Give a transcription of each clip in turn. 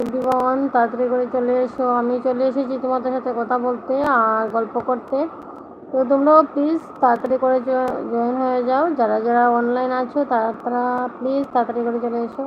Everyone, তাড়াতাড়ি করে চলে এসো। আমি চলে এসেছি তোমাদের সাথে কথা বলতে আর গল্প করতে। তো তোমরাও প্লিজ তাড়াতাড়ি করে জয়েন হয়ে যাও। যারা যারা অনলাইন আছো, তারা প্লিজ তাড়াতাড়ি করে চলে এসো।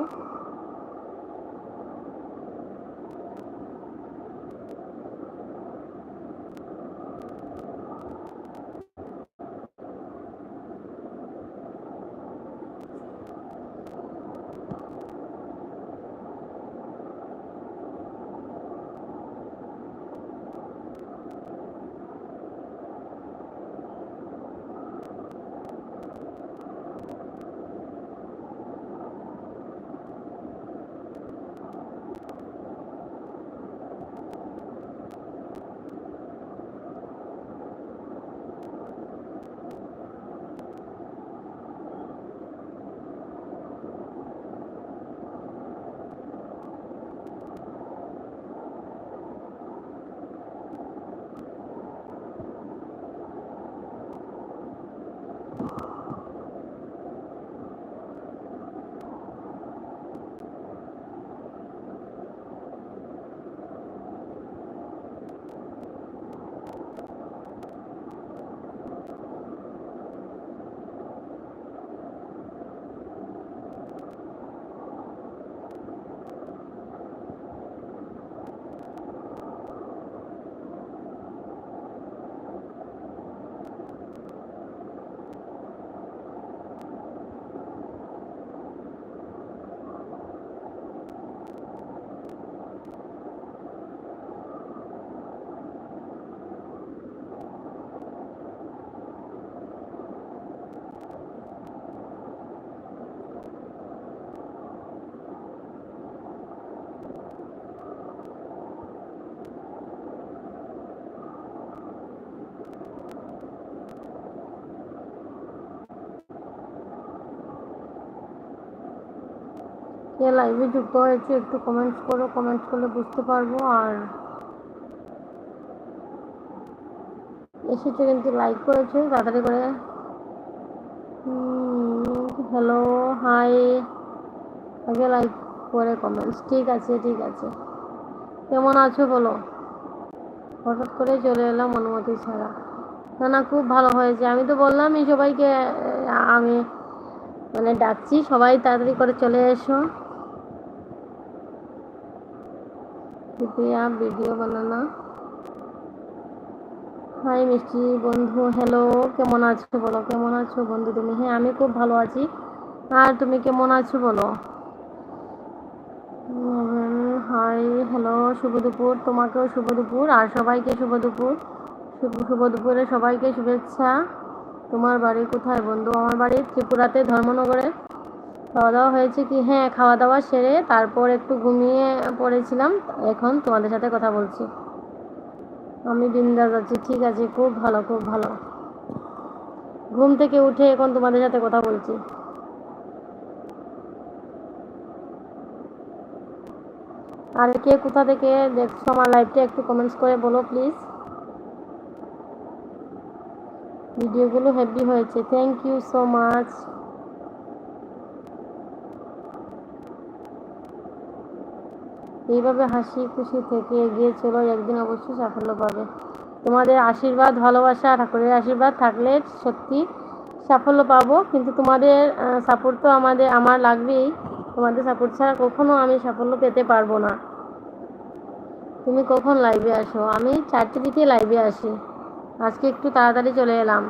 কে লাইভে যুক্ত হয়েছে, একটু কমেন্টস করো কমেন্টস করলে বুঝতে পারব। আর এসেছে কিন্তু লাইক করেছে, তাড়াতাড়ি করে। হ্যালো হাই আগে লাইক করে কমেন্টস ঠিক আছে ঠিক আছে। কেমন আছো বলো? হঠাৎ করে চলে এলাম অনুমতি ছাড়া। না না, খুব ভালো হয়েছে। আমি তো বললামই সবাইকে আমি মানে ডাকছি, সবাই তাড়াতাড়ি করে চলে এসো। कृपया ভিডিও বানানা হাই মিষ্টি বন্ধু হ্যালো কেমন আছো বলো কেমন আছো বন্ধু তুমি হ্যাঁ আমি খুব ভালো আছি আর তুমি কেমন আছো বলো হাই হ্যালো শুভ দুপুর তোমাকেও শুভ দুপুর আর সবাইকে শুভ দুপুর শুভ শুভ দুপুরে সবাইকে শুভেচ্ছা তোমার বাড়ি কোথায় বন্ধু আমার বাড়ি ত্রিপুরাতে ধর্মনগরে খাওয়া দাওয়া হয়েছে কি? হ্যাঁ খাওয়া দাওয়া সেরে তারপর একটু ঘুমিয়ে পড়েছিলাম। এখন তোমাদের সাথে কথা বলছি। আমি বিন্দাস আছি, ঠিক আছে, খুব ভালো খুব ভালো। ঘুম থেকে উঠে এখন তোমাদের সাথে কথা বলছি। আর কে কোথা থেকে দেখছ আমার লাইভটা একটু কমেন্টস করে বলো প্লিজ ভিডিওগুলো হেভি হয়েছে। থ্যাংক ইউ সো মাচ এইভাবে হাসি খুশি থেকে এগিয়ে চলো, একদিন অবশ্যই সাফল্য পাবে। তোমাদের আশীর্বাদ, ভালোবাসা, ঠাকুরের আশীর্বাদ থাকলে সত্যি সাফল্য পাবো। কিন্তু তোমাদের সাপোর্ট তো আমাদের, আমার লাগবেই। তোমাদের সাপোর্ট ছাড়া কখনো আমি সাফল্য পেতে পারব না। তুমি কখন লাইভে আসো? আমি চারটে দিকে লাইভে আসি। আজকে একটু তাড়াতাড়ি চলে এলাম।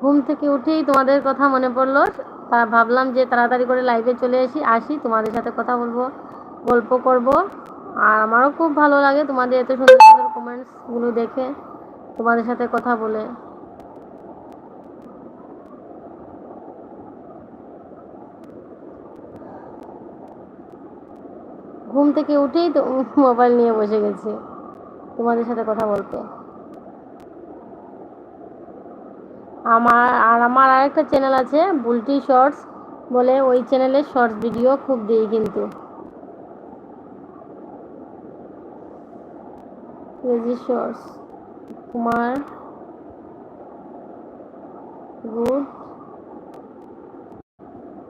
ঘুম থেকে উঠেই তোমাদের কথা মনে পড়ল। তা ভাবলাম যে তাড়াতাড়ি করে লাইভে চলে আসি আসি, তোমাদের সাথে কথা বলব। গল্প করব। আর আমারও খুব ভালো লাগে তোমাদের এত সুন্দর সুন্দর কমেন্টসগুলো দেখে, তোমাদের সাথে কথা বলে। ঘুম থেকে উঠেই তো মোবাইল নিয়ে বসে গেছি, তোমাদের সাথে কথা বলতে। আমার, আর আমার আরেকটা চ্যানেল আছে, বুলটি শর্টস বলে, ওই চ্যানেলে শর্টস ভিডিও খুব দিই কিন্তু। রেজিশর্স কুমার গুড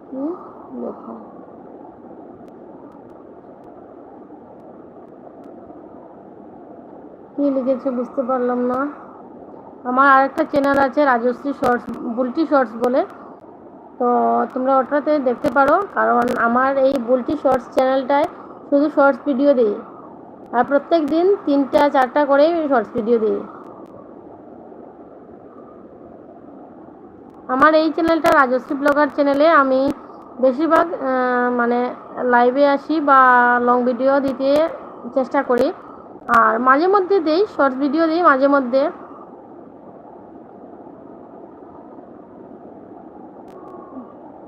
কি লেখা কি লিখেছে বুঝতে পারলাম না। আমার আরেকটা চ্যানেল আছে, রাজশ্রী শর্টস বুলটি শর্টস বলে। তো তোমরা ওটাতে দেখতে পারো, কারণ আমার এই বুলটি শর্টস চ্যানেলটায় শুধু শর্টস ভিডিও দিই। আর প্রত্যেক দিন তিনটা, চারটা করেই শর্টস ভিডিও দিই। আমার এই চ্যানেলটা রাজশ্রী ব্লগার চ্যানেলে আমি বেশিরভাগ মানে লাইভে আসি বা লং ভিডিও দিতে চেষ্টা করি। আর মাঝে মধ্যে দিই শর্টস ভিডিও দিই মাঝে মধ্যে।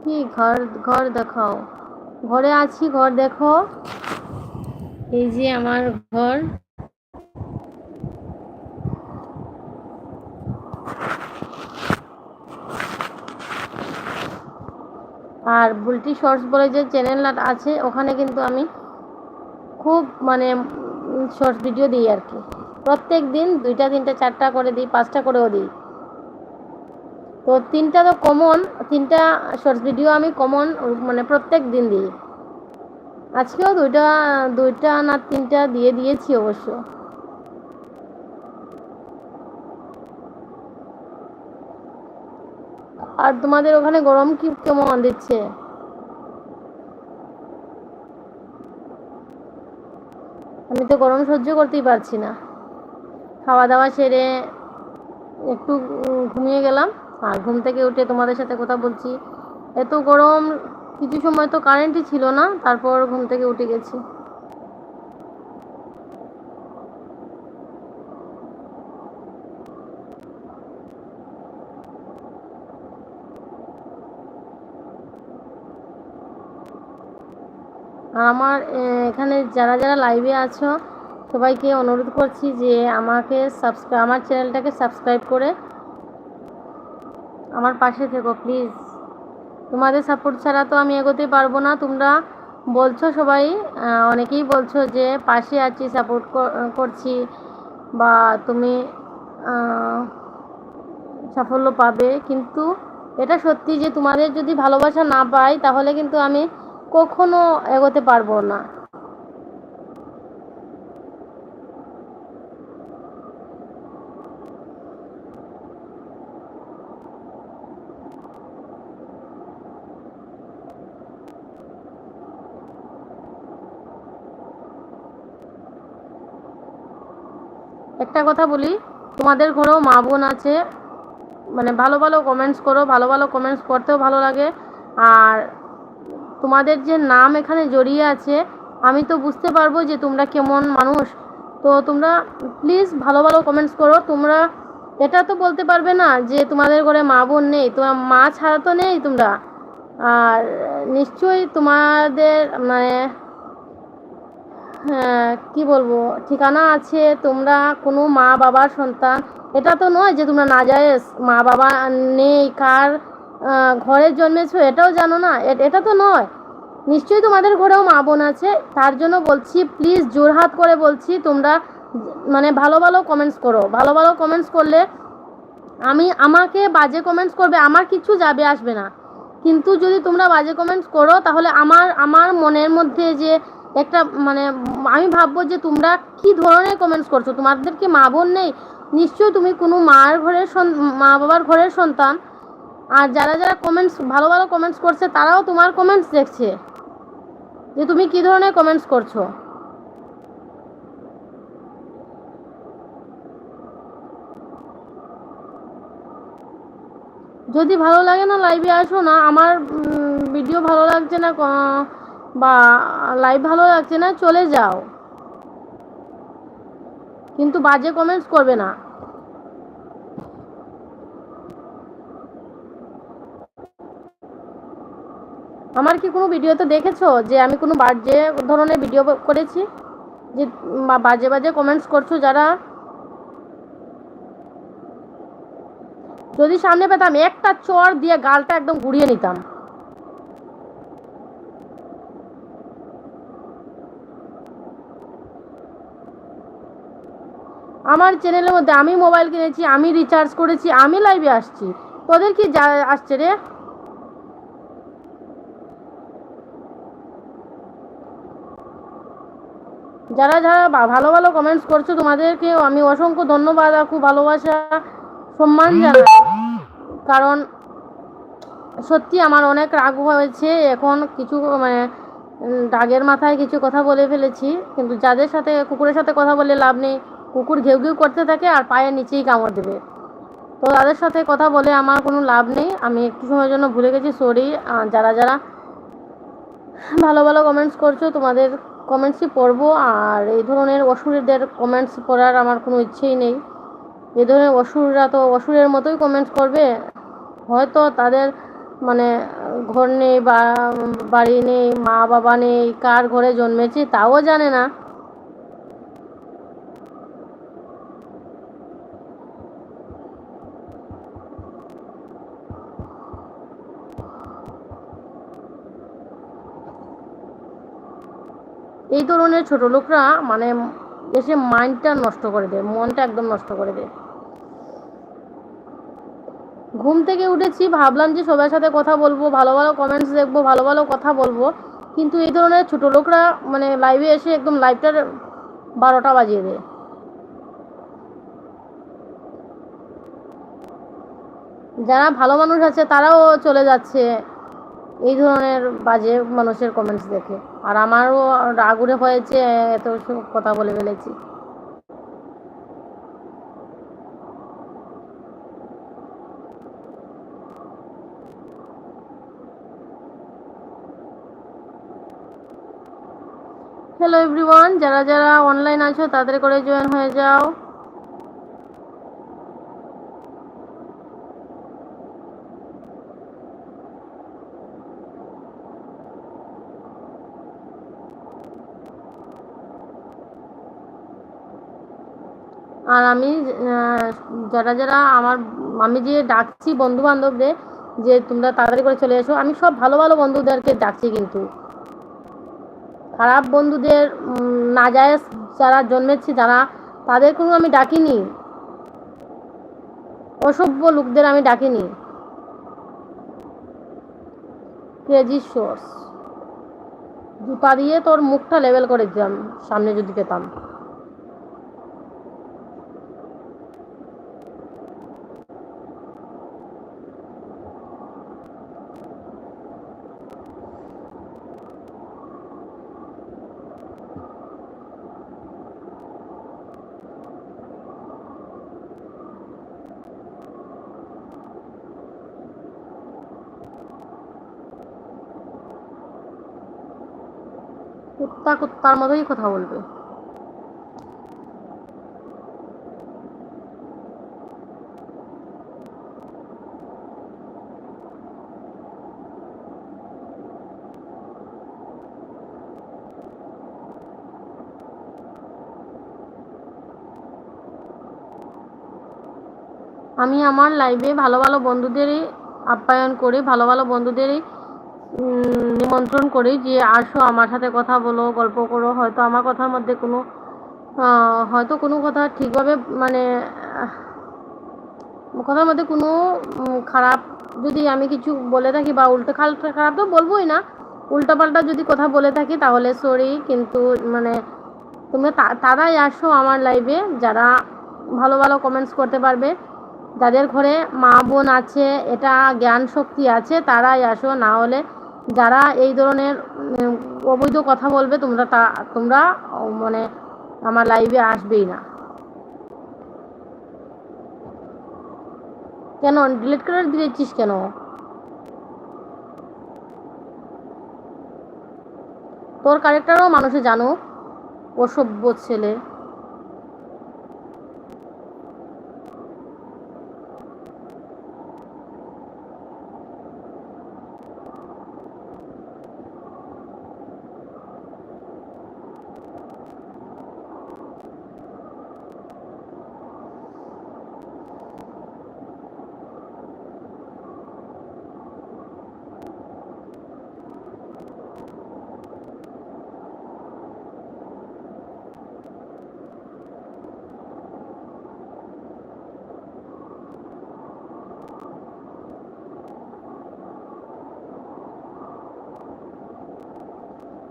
কি ঘর ঘর দেখাও। ঘরে আছি, ঘর দেখো। এই যে আমার ঘর। আর বুলটি শর্টস বলে যে চ্যানেল আছে, ওখানে কিন্তু আমি খুব মানে শর্টস ভিডিও দিই আর কি। প্রত্যেক দিন দুইটা, তিনটা, চারটা করে দিই, পাঁচটা করেও দিই। তো তিনটা তো কমন তিনটা শর্টস ভিডিও আমি কমন মানে প্রত্যেক দিন দিই। আজকেও দুইটা দুইটা না তিনটা দিয়ে দিয়েছি অবশ্য। আর তোমাদের ওখানে গরম কি কেমন দিচ্ছে? আমি তো গরম সহ্য করতেই পারছি না। খাওয়া দাওয়া সেরে একটু ঘুমিয়ে গেলাম। আর ঘুম থেকে উঠে তোমাদের সাথে কথা বলছি। এত গরম কিছু সময় তো কারেন্টই ছিল না, তারপর ঘুম থেকে উঠে গেছি। আমার এখানে যারা যারা লাইভে আছো, সবাইকে অনুরোধ করছি যে আমাকে সাবস্ক্রাইব আমার চ্যানেলটাকে সাবস্ক্রাইব করে আমার পাশে থেকো প্লিজ তোমাদের সাপোর্ট ছাড়া তো আমি এগোতে পারব না। তোমরা বলছো সবাই অনেকেই বলছো যে পাশে আছি সাপোর্ট করছি বা তুমি সাফল্য পাবে। কিন্তু এটা সত্যি যে তোমাদের যদি ভালোবাসা না পাই, তাহলে কিন্তু আমি কখনো এগোতে পারব না। একটা কথা বলি, তোমাদের ঘরেও মা বোন আছে মানে ভালো ভালো কমেন্টস করো, ভালো ভালো কমেন্টস করতেও ভালো লাগে। আর তোমাদের যে নাম এখানে জড়িয়ে আছে, আমি তো বুঝতে পারব যে তোমরা কেমন মানুষ। তো তোমরা প্লিজ ভালো ভালো কমেন্টস করো। তোমরা, এটা তো বলতে পারবে না যে তোমাদের ঘরে মা বোন নেই, তোমার মা ছাড়া তো নেই তোমরা। আর নিশ্চয়ই তোমাদের মানে কি বলব? ঠিকানা আছে, তোমরা কোনো মা বাবার সন্তান। এটা তো নয় যে তোমরা না যায় মা বাবা নেই, কার ঘরে জন্মেছো, এটাও জানো না। এটা তো নয়। নিশ্চয়ই তোমাদের ঘরেও মা বোন আছে, তার জন্য বলছি প্লিজ জোরহাত করে বলছি, তোমরা মানে ভালো ভালো কমেন্টস করো। ভালো ভালো কমেন্টস করলে আমি, আমাকে বাজে কমেন্টস করবে, আমার কিছু যাবে আসবে না। কিন্তু যদি তোমরা বাজে কমেন্টস করো, তাহলে আমার আমার মনের মধ্যে যে একটা মানে আমি ভাববো যে তোমরা কি ধরনের কমেন্টস করছ? তোমাদের কি মা বোন নেই? নিশ্চয়ই তুমি কোনো মার ঘরের মা বাবার ঘরের সন্তান। আর যারা যারা কমেন্টস ভালো ভালো কমেন্টস করছে, তারাও তোমার কমেন্টস দেখছে। যে তুমি কি ধরনের কমেন্টস করছ? যদি ভালো লাগে না লাইভে আসো না। আমার ভিডিও ভালো লাগছে না বা লাইভ ভালো লাগছে না, চলে যাও। কিন্তু বাজে কমেন্টস করবে না। আমার কি কোনো ভিডিওতে দেখেছ যে আমি কোনো বাজে ধরনের ভিডিও করেছি? যে বাজে বাজে কমেন্টস করছ যারা? যদি সামনে পেতাম, একটা চর দিয়ে গালটা একদম ঘুরিয়ে নিতাম। আমার চ্যানেলের মধ্যে আমি মোবাইল কিনেছি আমি রিচার্জ করেছি আমি লাইভে আসছি। তোদের কি যা আসছে রে? যারা যারা ভালো ভালো কমেন্টস করছ তোমাদেরকে আমি অসংখ্য ধন্যবাদ আর খুব ভালোবাসা সম্মান জানাই। কারণ সত্যি আমার অনেক রাগ হয়েছে এখন কিছু মানে রাগের মাথায় কিছু কথা বলে ফেলেছি কিন্তু যাদের সাথে কুকুরের সাথে কথা বলে লাভ নেই। কুকুর ঘেউ ঘেউ করতে থাকে আর পায়ের নিচেই কামড় দেবে। তো তাদের সাথে কথা বলে আমার কোনো লাভ নেই। আমি একটু সময়ের জন্য ভুলে গেছি সরি যারা যারা ভালো ভালো কমেন্টস করছ, তোমাদের কমেন্টসই পড়ব। আর এই ধরনের অসুরদের কমেন্টস পড়ার আমার কোনো ইচ্ছেই নেই। এই ধরনের অসুররা তো অসুরের মতোই কমেন্টস করবে। হয়তো তাদের মানে ঘর নেই বা বাড়ি নেই মা বাবা নেই, কার ঘরে জন্মেছে তাও জানে না। এই ধরনের ছোট লোকরা মানে এসে মাইন্ডটা নষ্ট করে দেয়, মনটা একদম নষ্ট করে দেয়। ঘুম থেকে উঠেছি, ভাবলাম যে সবার সাথে কথা বলব, ভালো ভালো কমেন্টস দেখব, ভালো ভালো কথা বলব। কিন্তু এই ধরনের ছোট লোকরা মানে লাইভে এসে একদম লাইভটার বারোটা বাজিয়ে দেয়। যারা ভালো মানুষ আছে তারাও চলে যাচ্ছে। এই ধরনের বাজে মানুষের কমেন্টস দেখে। আর আমারও উঠে হয়েছে, এত কথা বলে ফেলেছি। হ্যালো এভরিওয়ান যারা যারা অনলাইন আছো, তাদের করে জয়েন হয়ে যাও আর আমি যারা যারা আমার আমি যে ডাকছি বন্ধু বান্ধবদের যে তোমরা তাড়াতাড়ি করে চলে এসো আমি সব ভালো ভালো বন্ধুদেরকে ডাকছি কিন্তু। খারাপ বন্ধুদের উম, নাজায়েজ যারা জন্মেছি যারা তাদের কোনো আমি ডাকিনি। অসভ্য লোকদের আমি ডাকিনি। ক্রেজি সোর্স জুতা দিয়ে তোর মুখটা লেভেল করে দিতাম সামনে যদি পেতাম। কুত্তা কুত্তার মতোই কথা বলবে। আমি আমার লাইভে ভালো ভালো বন্ধুদেরই আপ্যায়ন করে, ভালো ভালো বন্ধুদেরই নিমন্ত্রণ করি যে আসো, আমার সাথে কথা বলো, গল্প করো। হয়তো আমার কথার মধ্যে কোনো হয়তো কোনো কথা ঠিকভাবে মানে কথার মধ্যে কোনো খারাপ যদি আমি কিছু বলে থাকি বা উল্টো খারাপ খারাপ তো বলবোই না। উল্টাপাল্টা যদি কথা বলে থাকি তাহলে সরি কিন্তু মানে তোমরা তা- তারাই আসো আমার লাইভে যারা ভালো ভালো কমেন্টস করতে পারবে, যাদের ঘরে মা বোন আছে, এটা জ্ঞান শক্তি আছে, তারাই আসো। না হলে যারা এই ধরনের অবৈধ কথা বলবে, তোমরা তা, তোমরা মানে আমার লাইভে আসবেই না। কেন? ডিলিট করে দিয়েছিস কেন? তোর ক্যারেক্টারও মানুষে জানুক অসভ্য ছেলে।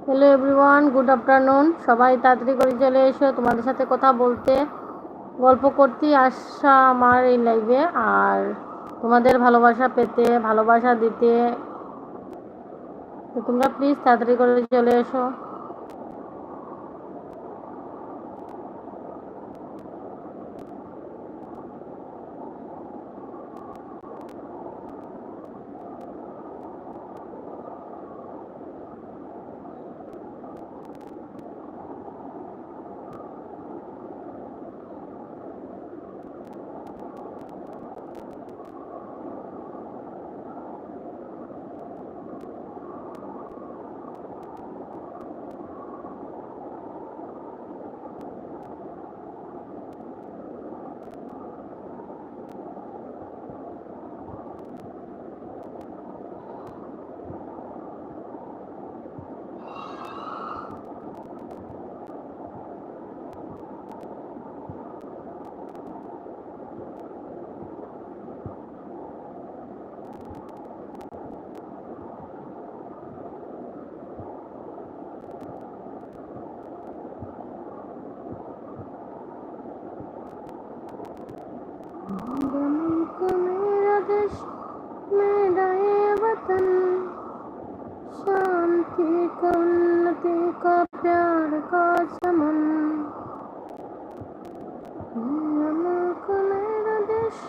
হ্যালো এভরিওয়ান গুড আফটারনুন সবাই তাড়াতাড়ি করে চলে এসো। তোমাদের সাথে কথা বলতে, গল্প করতে আসা আমার এই লাইভে আর তোমাদের ভালোবাসা পেতে, ভালোবাসা দিতে তোমরা প্লিজ তাড়াতাড়ি করে চলে এসো। उन्नति का प्यार का चमन मेरा मुल्क मेरा देश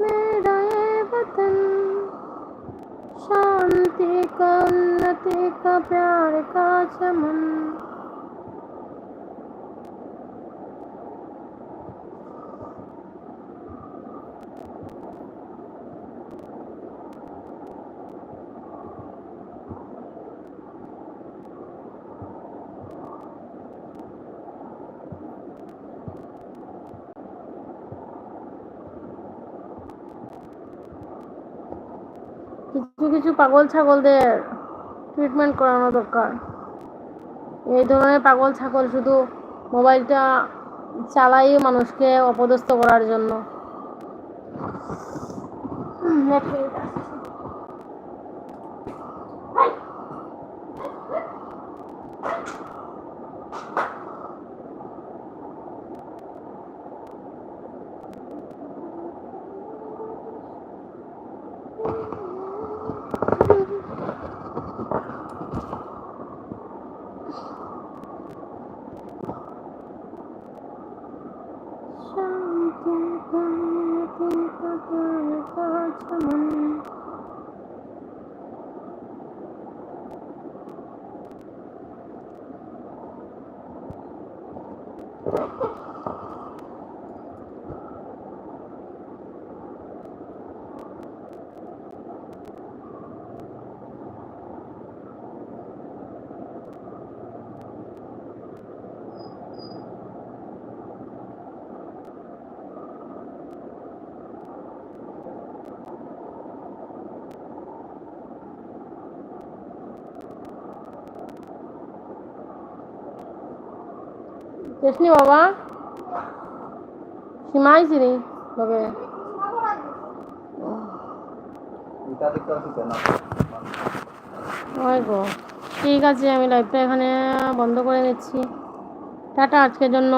मेरा ये वतन शांति का उन्नति का प्यार का चमन কিছু কিছু পাগল ছাগলদের ট্রিটমেন্ট করানো দরকার। এই ধরনের পাগল ছাগল শুধু মোবাইলটা চালাই মানুষকে অপদস্থ করার জন্য। কৃষ্ণি বাবা? সীমাইছি চিনি তবে গো, ঠিক আছে, আমি লাইভটা এখানে বন্ধ করে নিচ্ছি। টাটা আজকের জন্য।